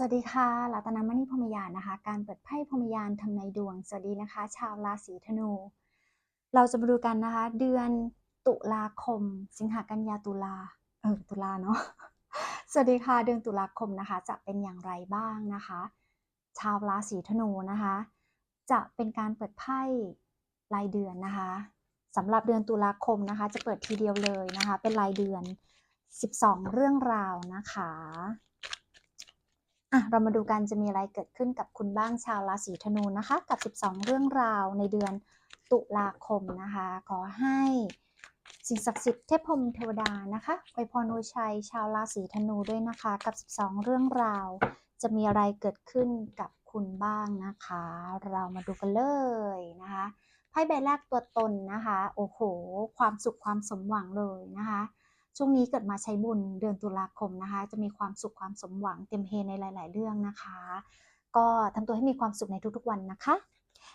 สวัสดีค่ะรัตนมณีพรมยานนะคะ การเปิดไพ่พรมยานทำนดวง สวัสดีนะคะ ชาวราศีธนู เราจะมาดูกันนะคะ เดือนตุลาคม สิงหากันยาตุลา เออ ตุลาเนาะ สวัสดีค่ะ เดือนตุลาคมนะคะ จะเป็นอย่างไรบ้างนะคะ ชาวราศีธนูนะคะ จะเป็นการเปิดไพ่รายเดือนนะคะสำหรับเดือนตุลาคมนะคะ จะเปิดทีเดียวเลยนะคะ เป็นรายเดือน 12 เรื่องราวนะคะ อะเรามาดูกันจะมีอะไรเกิดขึ้นกับคุณบ้างชาวราศีธนูนะคะ กับ 12 เรื่องราวในเดือนตุลาคมนะคะ ขอให้สิ่งศักดิ์สิทธิ์เทพพรมเทวดานะคะอวยพรอวยชัยชาวราศีธนูด้วยนะคะ กับ 12 เรื่องราว จะมีอะไรเกิดขึ้นกับคุณบ้างนะคะ เรามาดูกันเลยนะคะไพ่ใบแรกตัวตนนะคะ โอ้โห ความสุขความสมหวังเลยนะคะ ช่วงนี้เกิดมาใช้บุญเดือนตุลาคมนะคะ จะมีความสุขความสมหวังเต็มเฮในหลาย ๆ เรื่องนะคะ ก็ทำตัวให้มีความสุขในทุกๆวันนะคะ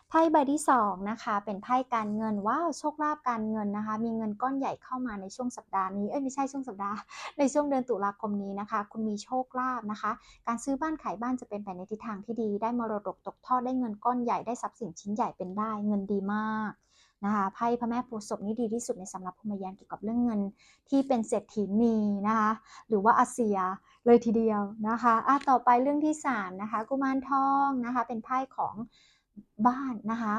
ไพ่ใบที่สองนะคะเป็นไพ่การเงินว้าวโชคลาภการเงินนะคะ มีเงินก้อนใหญ่เข้ามาในช่วงสัปดาห์นี้เอ้ยไม่ใช่ช่วงสัปดาห์ในช่วงเดือนตุลาคมนี้นะคะ คุณมีโชคลาภนะคะ การซื้อบ้านขายบ้านจะเป็นไปในทิศทางที่ดี ได้มรดกตกทอดได้เงินก้อนใหญ่ได้ทรัพย์สินชิ้นใหญ่เป็นได้ เงินดีมาก นะคะไพ่พระแม่โพธิ์ศพนี่ดีที่สุดในสำหรับพมยานเกี่ยวกับเรื่องเงินที่เป็นเศรษฐีนีนะคะหรือว่าอาเซียเลยทีเดียวนะคะอะต่อไปเรื่องที่3นะคะกุมารทองนะคะเป็นไพ่ของบ้านนะคะ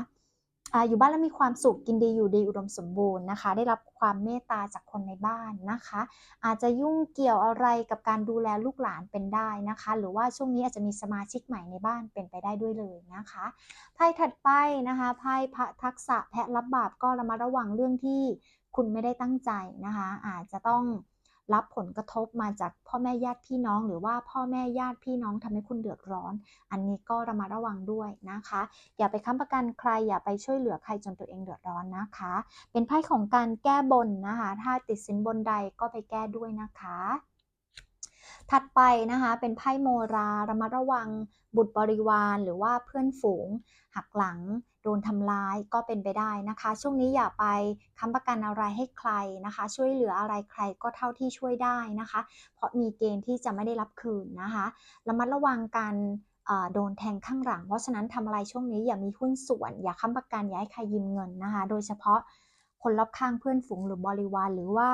อยู่บ้านแล้วมีความสุขกินดีอยู่ดีอุดมสมบูรณ์นะคะ ได้รับความเมตตาจากคนในบ้านนะคะ อาจจะยุ่งเกี่ยวอะไรกับการดูแลลูกหลานเป็นได้นะคะ หรือว่าช่วงนี้อาจจะมีสมาชิกใหม่ในบ้านเป็นไปได้ด้วยเลยนะคะไพ่ถัดไปนะคะไพ่พระทักษะแพะรับบาปก็ระมัดระวังเรื่องที่คุณไม่ได้ตั้งใจนะคะ อาจจะต้อง รับผลกระทบมาจากพ่อแม่ญาติพี่น้อง หรือว่าพ่อแม่ญาติพี่น้องทำให้คุณเดือดร้อน อันนี้ก็ระมัดระวังด้วยนะคะ อย่าไปค้ำประกันใครอย่าไปช่วยเหลือใครจนตัวเองเดือดร้อนนะคะ เป็นไพ่ของการแก้บนนะคะ ถ้าติดสินบนใดก็ไปแก้ด้วยนะคะ ถัดไปนะคะ เป็นไพ่โมราระมัดระวัง บุตรบริวาร หรือว่าเพื่อนฝูง หักหลัง โดนทำร้ายก็เป็นไปได้นะคะ ช่วงนี้อย่าไปค้ำประกันอะไรให้ใครนะคะ ช่วยเหลืออะไรใครก็เท่าที่ช่วยได้นะคะ เพราะมีเกณฑ์ที่จะไม่ได้รับคืนนะคะระมัดระวังการโดนแทงข้างหลัง เพราะฉะนั้นทำอะไรช่วงนี้อย่ามีหุ้นส่วน อย่าค้ำประกันอย่าให้ใครยืมเงินนะคะ โดยเฉพาะคนรอบข้างเพื่อนฝูงหรือบริวารหรือว่า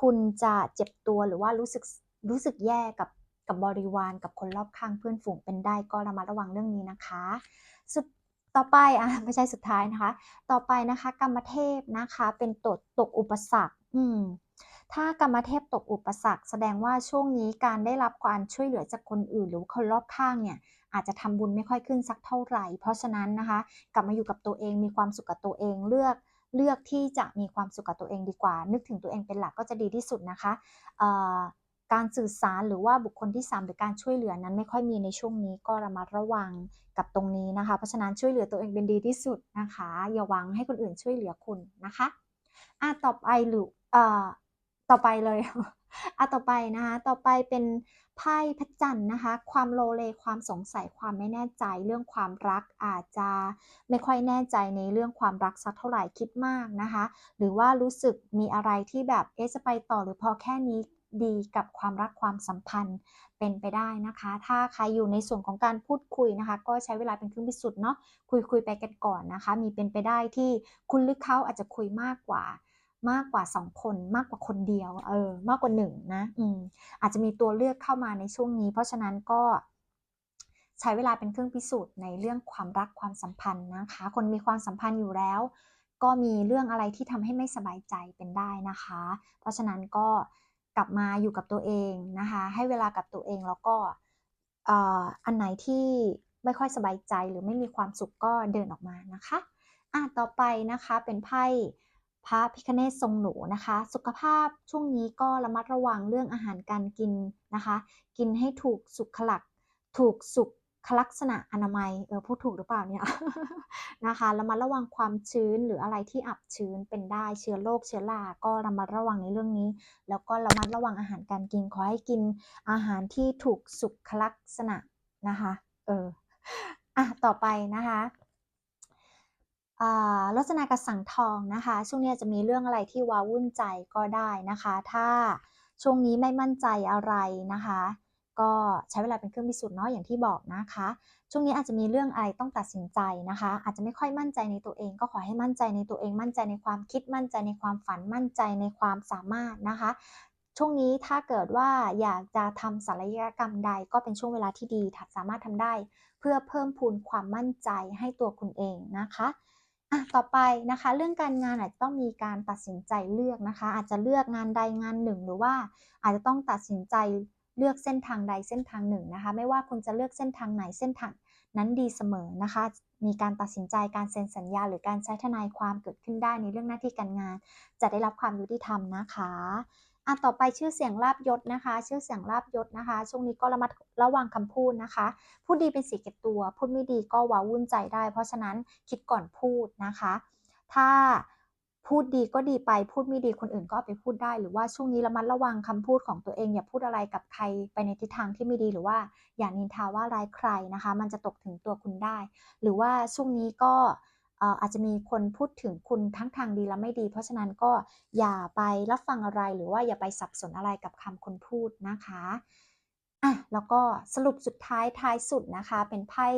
คุณจะเจ็บตัวหรือว่ารู้สึก รู้สึกแย่กับกับบริวารกับคนรอบข้างเพื่อนฝูงเป็นได้ก็ระมัดระวังเรื่องนี้นะคะ สุดต่อไปอะไม่ใช่สุดท้ายนะคะ ต่อไปนะคะ กรรมเทพนะคะเป็นตกตกอุปสรรค อืมถ้ากรรมเทพตกอุปสรรค แสดงว่าช่วงนี้การได้รับการช่วยเหลือจากคนอื่น หรือคนรอบข้างเนี่ย อาจจะทำบุญไม่ค่อยขึ้นสักเท่าไหร่ เพราะฉะนั้นนะคะ กลับมาอยู่กับตัวเองมีความสุขกับตัวเองเลือกเลือกที่จะมีความสุขกับตัวเองดีกว่า นึกถึงตัวเองเป็นหลักก็จะดีที่สุดนะคะ การสื่อสารหรือว่าบุคคลที่ 3 หรือการช่วยเหลือนั้นไม่ค่อยมีในช่วงนี้ก็ระมัดระวังกับตรงนี้นะคะ เพราะฉะนั้นช่วยเหลือตัวเองเป็นดีที่สุดนะคะ อย่าหวังให้คนอื่นช่วยเหลือคุณนะคะอะต่อไปหรือเอ่อต่อไปเลยอะต่อไปนะคะต่อไปเป็นไพ่พระจันทร์นะคะ ความโลเลความสงสัยความไม่แน่ใจ เรื่องความรักอาจจะไม่ค่อยแน่ใจในเรื่องความรักสักเท่าไหร่คิดมากนะคะ หรือว่ารู้สึกมีอะไรที่แบบเอ๊ะจะไปต่อหรือพอแค่นี้ ดีกับความรักความสัมพันธ์เป็นไปได้นะคะ ถ้าใครอยู่ในส่วนของการพูดคุยนะคะ ก็ใช้เวลาเป็นเครื่องพิสูจน์เนาะคุยคุยไปกันก่อนนะคะ มีเป็นไปได้ที่คุณหรือเขาอาจจะคุยมากกว่ามากกว่า 2 คนมากกว่าคนเดียวเออมากกว่า1นะอืมอาจจะมีตัวเลือกเข้ามาในช่วงนี้ เพราะฉะนั้นก็ใช้เวลาเป็นเครื่องพิสูจน์ในเรื่องความรักความสัมพันธ์นะคะ คนมีความสัมพันธ์อยู่แล้ว ก็มีเรื่องอะไรที่ทำให้ไม่สบายใจเป็นได้นะคะ เพราะฉะนั้นก็ กลับมาอยู่กับตัวเองนะคะ ให้เวลากับตัวเองแล้วก็อันไหนที่ไม่ค่อยสบายใจหรือไม่มีความสุขก็เดินออกมานะคะอะต่อไปนะคะเป็นไพ่พระพิคเนศทรงหนูนะคะ สุขภาพช่วงนี้ก็ระมัดระวังเรื่องอาหารการกินนะคะ กินให้ถูกสุขลัก ถูกสุข ลักษณะอนามัยเออพูดถูกหรือเปล่าเนี่ยนะคะระมัดระวังความชื้นหรืออะไรที่อับชื้นเป็นได้เชื้อโรคเชื้อราก็ระมัดระวังในเรื่องนี้ แล้วก็ระมัดระวังอาหารการกินขอให้กินอาหารที่ถูกสุขลักษณะนะคะเอออะต่อไปนะคะลักษณะกระสังทองนะคะ ช่วงนี้จะมีเรื่องอะไรที่ว้าวุ่นใจก็ได้นะคะ ถ้าช่วงนี้ไม่มั่นใจอะไรนะคะ ก็ใช้เวลาเป็นเครื่องพิสูจน์เนาะอย่างที่บอกนะคะ ช่วงนี้อาจจะมีเรื่องอะไรต้องตัดสินใจนะคะ อาจจะไม่ค่อยมั่นใจในตัวเอง ก็ขอให้มั่นใจในตัวเอง มั่นใจในความคิดมั่นใจในความฝันมั่นใจในความสามารถนะคะ ช่วงนี้ถ้าเกิดว่าอยากจะทำศัลยกรรมใดก็เป็นช่วงเวลาที่ดีถ้าสามารถทำได้ เพื่อเพิ่มพูนความมั่นใจให้ตัวคุณเองนะคะอะต่อไปนะคะ เรื่องการงานอาจจะต้องมีการตัดสินใจเลือกนะคะ อาจจะเลือกงานใดงานหนึ่ง หรือว่าอาจจะต้องตัดสินใจ เลือกเส้นทางใดเส้นทางหนึ่งนะคะ ไม่ว่าคุณจะเลือกเส้นทางไหนเส้นทางนั้นดีเสมอนะคะ มีการตัดสินใจการเซ็นสัญญา หรือการใช้ทนายความเกิดขึ้นได้ในเรื่องหน้าที่การงาน จะได้รับความยุติธรรมนะคะอะต่อไปชื่อเสียงลาบยศนะคะ ชื่อเสียงลาบยศนะคะ ช่วงนี้ก็ระมัดระวังคำพูดนะคะ พูดดีเป็นสีเก็บตัว พูดไม่ดีก็ว้าวุ่นใจได้ เพราะฉะนั้นคิดก่อนพูดนะคะ ถ้า พูดดีก็ดีไปพูดไม่ดีคนอื่นก็ไปพูดได้ หรือว่าช่วงนี้ระมัดระวังคำพูดของตัวเอง อย่าพูดอะไรกับใครไปในทิศทางที่ไม่ดีหรือว่าอย่านินทาว่าร้ายใครนะคะ มันจะตกถึงตัวคุณได้ หรือว่าช่วงนี้ก็เอ่ออาจจะมีคนพูดถึงคุณทั้งทางดีและไม่ดี เพราะฉะนั้นก็อย่าไปรับฟังอะไรหรือว่าอย่าไปสับสนอะไรกับคำคนพูดนะคะอะแล้วก็สรุปสุดท้ายท้ายสุดนะคะ เป็นไพ่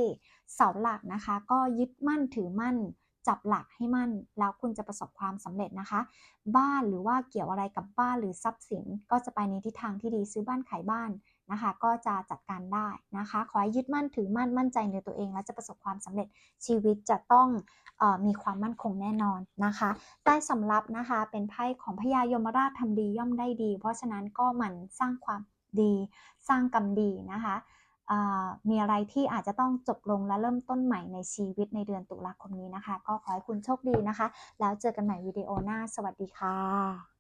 เสาหลักนะคะ ก็ยึดมั่นถือมั่น จับหลักให้มั่น แล้วคุณจะประสบความสำเร็จนะคะ บ้านหรือว่าเกี่ยวอะไรกับบ้านหรือทรัพย์สิน ก็จะไปในทิศทางที่ดีซื้อบ้านขายบ้านนะคะ ก็จะจัดการได้นะคะ ขอให้ยึดมั่นถือมั่นมั่นใจในตัวเอง และจะประสบความสำเร็จชีวิตจะต้องออมีความมั่นคงแน่นอนนะคะใต้สำรับนะคะเป็นไพ่ของพญายมราชทำดีย่อมได้ดี เพราะฉะนั้นก็หมั่นสร้างความดีสร้างกรรมดีนะคะ มีอะไรที่อาจจะต้องจบลงและเริ่มต้นใหม่ในชีวิตในเดือนตุลาคมนี้นะคะ ก็ขอให้คุณโชคดีนะคะ แล้วเจอกันใหม่วิดีโอหน้า สวัสดีค่ะ